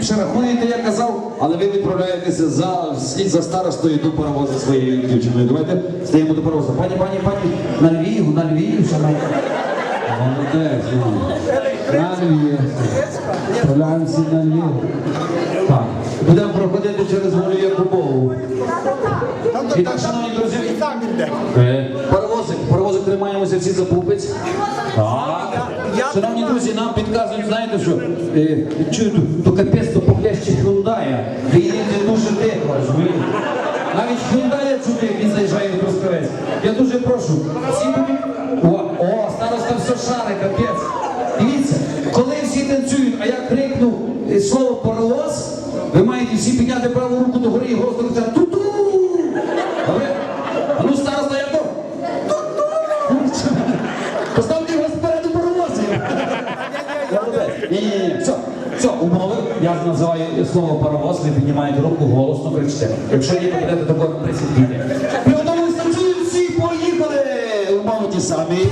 Ліпше рахуєте, я казав, але ви відправляєтеся за слід за старостою до паровоза своєю дівчиною. Давайте стаємо до паровоза. Пані, пані, пані, на Львів, на Львів, шановні. Молодець, ну. на Львів. Справляємося на Львів. Так, будемо проходити через Волю Якубову. І так, шановні друзі, Е, Паровозик, паровозик тримаємося всі за пупець. Так. Шановні друзі, нам підказують, знаєте що, е, чую, то, то капець, то погляще Hyundai. Ви їдете дуже тихо, розумієте? Навіть Hyundai чути, як він заїжджає в Трускавець. Я дуже прошу, всі будуть... О, о, староста все шари, капець. Дивіться, коли всі танцюють, а я крикну е, слово паровоз, ви маєте всі підняти праву руку до гори і голосно кричати ту-ту! Добре? А ну староста, я то. Поставте його спереду паровозів. Ні, ні, ні, все, все, умови. Я називаю слово паровоз, ви піднімаєте руку, голосно кричите. Якщо ні, то будете такого присідки. Приготовились танцюють всі, поїхали! Умови ті самі.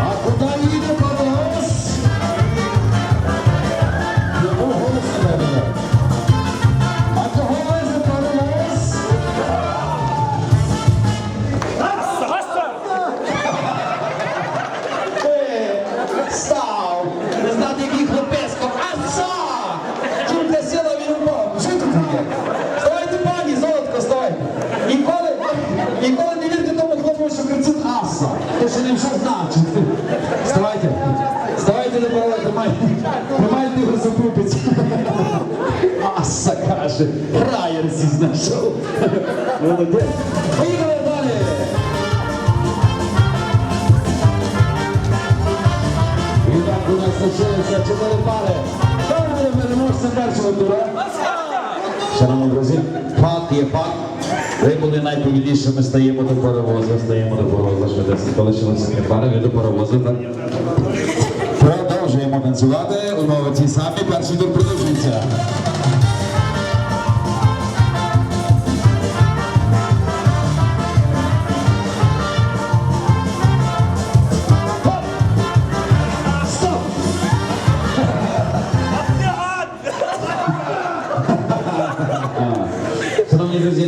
А Те, що значить. Вставайте. Вставайте до паровоза, тримайте. Його за пупець. Аса каже. Фраєр зі знайшов. Молодець. Поїхали далі. І так у нас лишилися чотири пари. Хто буде переможцем першого тура? Шановні друзі, факт є факт. Ви були найповільнішими, стаємо до паровоза, стаємо до паровоза, швидесенько лишилося не пара, ви до паровоза, так? Продовжуємо танцювати, умови ті самі, перший тур продовжується.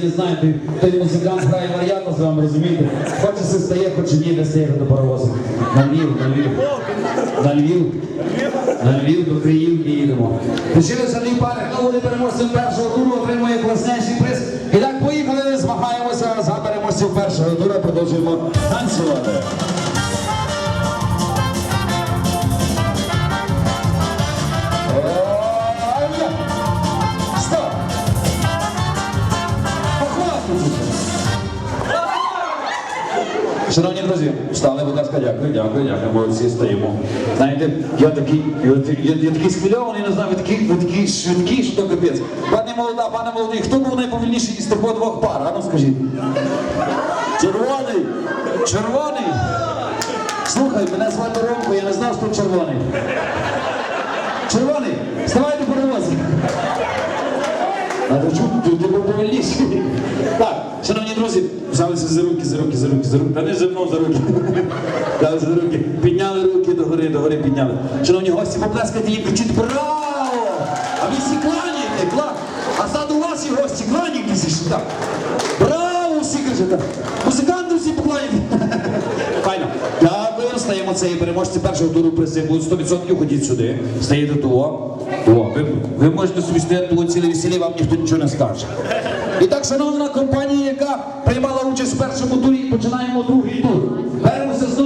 Не знаю, той, той музикант грає варіанта з вами, розумієте? Хоче все стає, хоче ні, не стає до паровозу. На Львів, на Львів. На Львів. На Львів до Київки їдемо. Лишилися Львів пари, хто буде переможцем першого туру, отримує класніший приз. І так поїхали, змагаємося за переможців першого тура, продовжуємо танцювати. Шановні друзі, встали, будь ласка, дякую, дякую, дякую, молодці, стоїмо. Знаєте, я такий, я, я, я такий схвильований, не знаю, ви такі, ви такі швидкі, що то капець. Пане молода, пане молодий, хто був найповільніший із таких двох пар? А скажіть. Червоний! Червоний! Слухай, мене звати Ромко, я не знав, що червоний. Червоний, вставай до паровоза. А чув, ти, ти був повільніший. Друзі, взялися за руки, за руки, за руки, за руки. Та не за мною за руки. Взяли за руки. Підняли руки догори, догори підняли. Шановні гості, поплескайте їм, кричіть браво! А ви всі кланяєте, кла... А ззаду вас і гості, кланяйтеся ще так. Браво! Всі так. Музиканти всі покланяйте. Файно. Дякую, стаємо це і переможці першого туру призи. Будуть 100% ходіть сюди. Стаєте того. О, ви, ви можете собі стояти того ціле весілля, вам ніхто нічого не скаже. І так, шановна компанія, яка приймала участь в першому турі, починаємо другий тур. Беремося знову